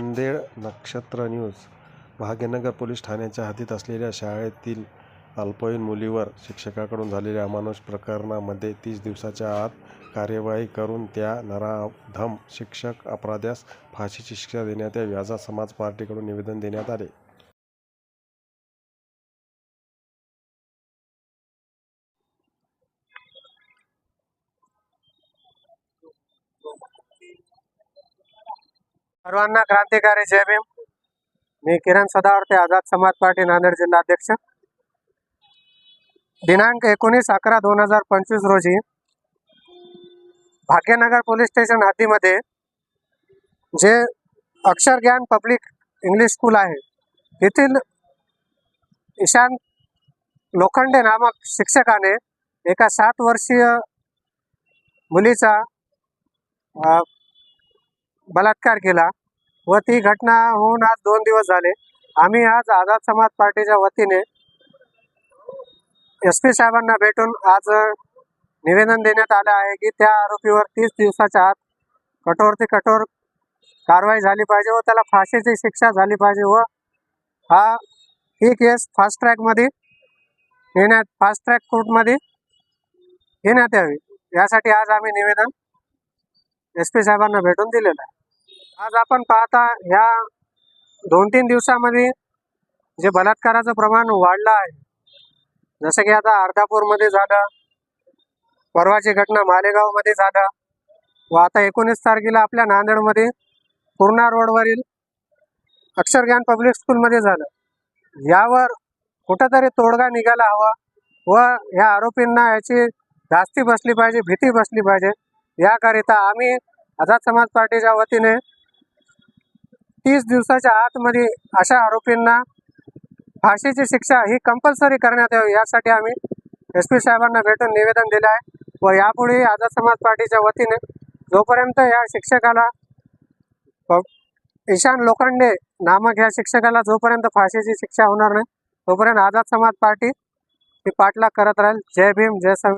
नक्षत्र news. Bhagyanagar police ठाण्याच्या हद्दीत असलेल्या शाळेतील अल्पवयीन मुलीवर शिक्षकाकडून झालेल्या अमानुष प्रकरणामध्ये तीस दिवसाच्या आत कार्यवाही करून त्या नराधम शिक्षक अपराध्यास फाशीची शिक्षा देण्यात यावी असा समाज पार्टीकडून निवेदन देण्यात आले. सर्वांना क्रांतिकारी जय भीम. मी किरण सदावर्ते आझाद समाज पार्टी नांदेड जिल्हा अध्यक्ष. दिनांक एकोणीस अकरा दोन हजार पंचवीस रोजी भाग्यनगर पोलीस स्टेशन हद्दीमध्ये जे अक्षर ज्ञान पब्लिक इंग्लिश स्कूल आहे तेथील ईशान लोखंडे नामक शिक्षकाने एका सात वर्षीय मुलीचा बलात्कार केला. व ती घटना होऊन आज दोन दिवस झाले. आम्ही आज आझाद समाज पार्टीच्या वतीने एस पी साहेबांना भेटून आज निवेदन देण्यात आलं आहे की त्या आरोपीवर तीस दिवसाच्या आत कठोर ते कठोर कारवाई झाली पाहिजे व त्याला फाशीची शिक्षा झाली पाहिजे व हा ही केस फास्ट ट्रॅकमध्ये येण्यात फास्ट ट्रॅक कोर्टमध्ये येण्यात यावी. यासाठी आज आम्ही निवेदन एस पी साहेबांना भेटून दिलेलं आहे. आज आपण पाहता ह्या दोन तीन दिवसामध्ये जे बलात्काराचं प्रमाण वाढलं आहे जसं की आता अर्धापूरमध्ये झालं परवाची घटना मालेगावमध्ये झालं व आता एकोणीस तारखेला आपल्या नांदेडमध्ये पूर्णा रोडवरील अक्षरज्ञान पब्लिक स्कूलमध्ये झालं. यावर कुठंतरी तोडगा निघायला हवा व ह्या आरोपींना याची धास्ती बसली पाहिजे भीती बसली पाहिजे. याकरिता आम्ही आझाद समाज पार्टीच्या वतीने तीस दिवसाच्या आतमध्ये अशा आरोपींना फाशीची शिक्षा ही कंपल्सरी करण्यात यावी यासाठी आम्ही एस पी साहेबांना भेटून निवेदन दिलं आहे. व यापुढे आझाद समाज पार्टीच्या वतीने जोपर्यंत या शिक्षकाला ईशान लोखंडे नामक या शिक्षकाला जोपर्यंत फाशीची शिक्षा होणार नाही तोपर्यंत आझाद समाज पार्टी ही पाठलाग करत राहील. जय भीम जय संविधान